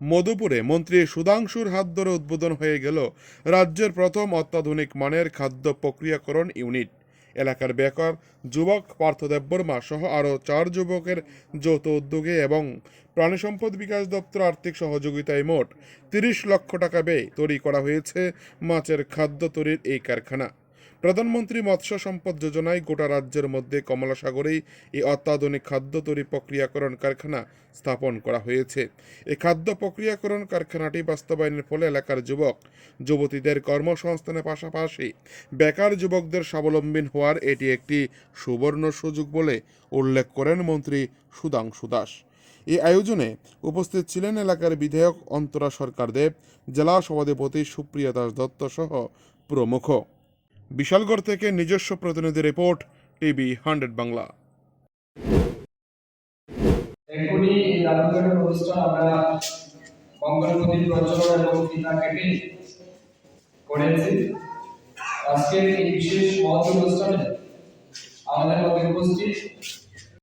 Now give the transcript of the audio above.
মধুপুরে মন্ত্রী সুধাংশুর হাত ধরে উদ্বোধন হয়ে গেল রাজ্যের প্রথম অত্যাধুনিক মানের খাদ্য প্রক্রিয়াকরণ ইউনিট। এলাকার বেকার, যুবক পার্থ দেববর্মা সহ আরও চার যুবকের যৌথ উদ্যোগে এবং প্রাণী সম্পদ বিকাশ দপ্তর আর্থিক সহযোগিতায় মোট তিরিশ লক্ষ টাকা ব্যয় তৈরি করা হয়েছে মাছের খাদ্য তৈরির এই কারখানা। প্রধানমন্ত্রী মৎস্য সম্পদ যোজনায় গোটা রাজ্যের মধ্যে কমলা সাগরেই এই অত্যাধুনিক খাদ্য তৈরি প্রক্রিয়াকরণ কারখানা স্থাপন করা হয়েছে। এই খাদ্য প্রক্রিয়াকরণ কারখানাটি বাস্তবায়নের ফলে এলাকার যুবক, যুবতীদের কর্মসংস্থানের পাশাপাশি বেকার যুবকদের স্বাবলম্বী হওয়ার এটি একটি সুবর্ণ সুযোগ বলে উল্লেখ করেন মন্ত্রী সুধাংশু দাস। এই আয়োজনে উপস্থিত ছিলেন এলাকার বিধায়ক অন্তরা সরকার দেব জেলা সভাধিপতি সুপ্রিয়া দাস দত্ত সহ প্রমুখ। বিশালগড় থেকে নিজস্ব প্রতিনিধি রিপোর্ট, টিভি হান্ড্রেড বাংলা। এখনই অনুষ্ঠান আমরা মঙ্গলপতি প্রচলন এবং কেটে করেছি। আজকের এই বিশেষ মহৎ অনুষ্ঠানে আমাদের মধ্যে উপস্থিত